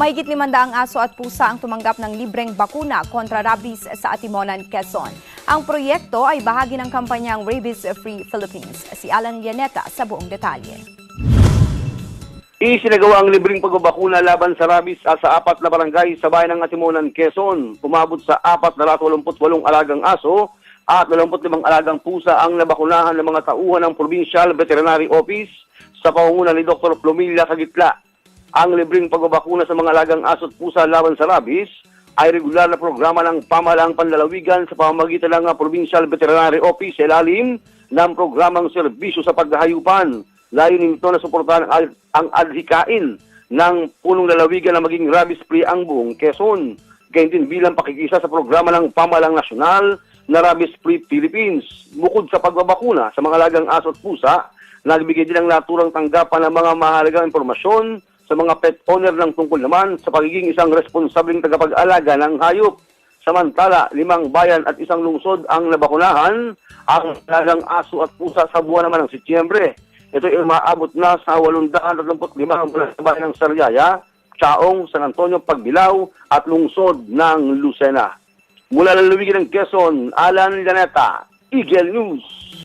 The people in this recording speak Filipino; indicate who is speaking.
Speaker 1: Mahigit 500 aso at pusa ang tumanggap ng libreng bakuna kontra rabies sa Atimonan, Quezon. Ang proyekto ay bahagi ng kampanyang Rabies Free Philippines. Si Alan Llaneta sa buong detalye.
Speaker 2: Isinagawa ang libreng pagbabakuna laban sa rabies sa apat na barangay sa bayan ng Atimonan, Quezon. Pumabot sa 488 alagang aso at 25 alagang pusa ang nabakunahan ng mga tauhan ng Provincial Veterinary Office sa pangunguna ni Dr. Plumilla Kagitla. Ang libreng pagbabakuna sa mga alagang aso at pusa laban sa rabies ay regular na programa ng pamahalaang panlalawigan sa pamamagitan ng Provincial Veterinary Office sa ilalim ng programang serbisyo sa paghahayupan. Layunin nito na suportahan ang, ang adhikain ng punong lalawigan na maging rabies-free ang buong Quezon. Gayun din bilang pakikisa sa programa ng pamalang nasyonal na Rabies-Free Philippines. Bukod sa pagbabakuna sa mga lagang aso at pusa, nagbigay din ng naturang tanggapan ng mga mahalagang impormasyon sa mga pet owner ng tungkol naman sa pagiging isang responsabling tagapag-alaga ng hayop. Samantala, limang bayan at isang lungsod ang nabakunahan ang lagang aso at pusa sa buwan naman ng Setyembre. Ito ay umaabot na sa 835 mula sa bayan ng Sariaya, Chaong, San Antonio, Pagbilao at lungsod ng Lucena. Mula lalawigan ng Quezon, Alan Laneta, Eagle News.